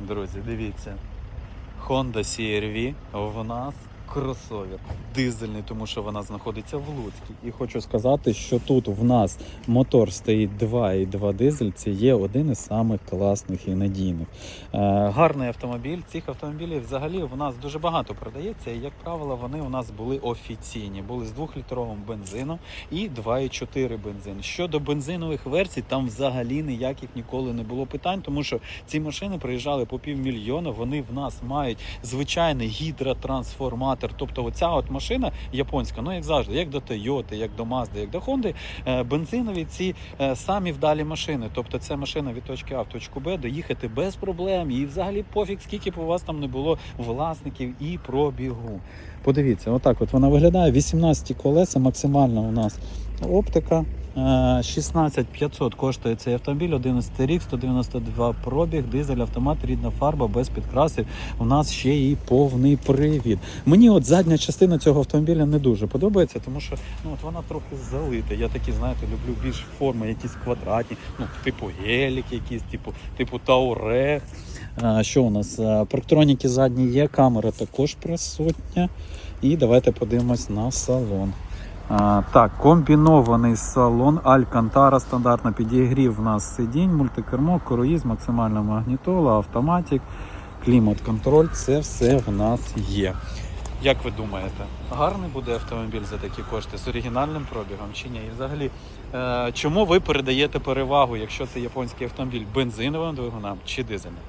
Друзі, дивіться. Honda CR-V в нас кросовер дизельний, тому що вона знаходиться в Луцьку. І хочу сказати, що тут в нас мотор стоїть 2,2 дизель. Це є один із самих класних і надійних. Е, гарний автомобіль. Цих автомобілів взагалі в нас дуже багато продається. І як правило, вони у нас були офіційні. Були з 2-літровим бензином і 2,4 бензин. Щодо бензинових версій, там взагалі ніяких ніколи не було питань, тому що ці машини приїжджали по півмільйона. Вони в нас мають звичайний гідротрансформатор. Тобто, оця от машина японська, ну як завжди, як до Toyota, як до Mazda, як до Honda, е, бензинові ці е, самі вдалі машини. Тобто, це машина від точки А в точку Б доїхати без проблем. І взагалі пофіг, скільки б у вас там не було власників і пробігу. Подивіться, отак от вона виглядає. 18 колеса, максимальна у нас оптика. Е, 16500 коштує цей автомобіль, 11 рік, 192 пробіг, дизель, автомат, рідна фарба, без підкрасів. У нас ще і повний привід. Мені от задня частина цього автомобіля не дуже подобається, тому що ну от вона трохи залита. Я такі, знаєте, люблю більш форми, якісь квадратні, ну типу гелік, якісь, типу, типу Таурех. Що у нас? А, Парктроніки задні є, камера також присутня. І давайте подивимось на салон. Так, комбінований салон, Алькантара стандартно підігрів в нас сидінь, мультикермо, круїз, максимальна магнітола, автоматик, клімат-контроль. Це все в нас є. Як ви думаєте, гарний буде автомобіль за такі кошти з оригінальним пробігом чи ні? І взагалі, е, чому ви передаєте перевагу, якщо це японський автомобіль бензиновим двигунам чи дизельним?